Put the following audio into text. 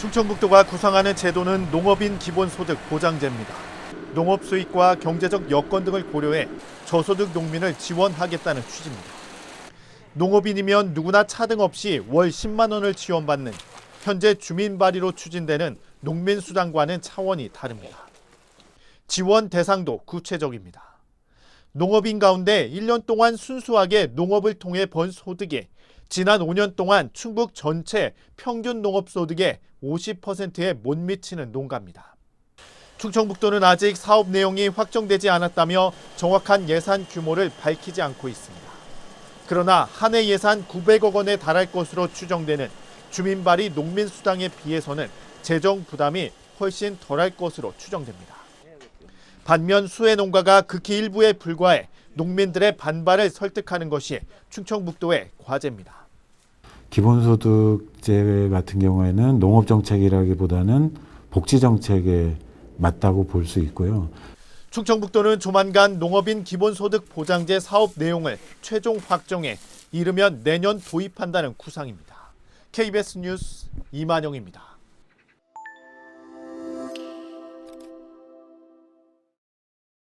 충청북도가 구상하는 제도는 농업인 기본소득 보장제입니다. 농업 수익과 경제적 여건 등을 고려해 저소득 농민을 지원하겠다는 취지입니다. 농업인이면 누구나 차등 없이 월 10만 원을 지원받는 현재 주민 발의로 추진되는 농민 수당과는 차원이 다릅니다. 지원 대상도 구체적입니다. 농업인 가운데 1년 동안 순수하게 농업을 통해 번 소득이 지난 5년 동안 충북 전체 평균 농업 소득의 50%에 못 미치는 농가입니다. 충청북도는 아직 사업 내용이 확정되지 않았다며 정확한 예산 규모를 밝히지 않고 있습니다. 그러나 한 해 예산 900억 원에 달할 것으로 추정되는 주민발이 농민수당에 비해서는 재정 부담이 훨씬 덜할 것으로 추정됩니다. 반면 수해 농가가 극히 일부에 불과해 농민들의 반발을 설득하는 것이 충청북도의 과제입니다. 기본소득제 같은 경우에는 농업정책이라기보다는 복지정책에 맞다고 볼 수 있고요. 충청북도는 조만간 농업인 기본소득 보장제 사업 내용을 최종 확정해 이르면 내년 도입한다는 구상입니다. KBS 뉴스 이만영입니다.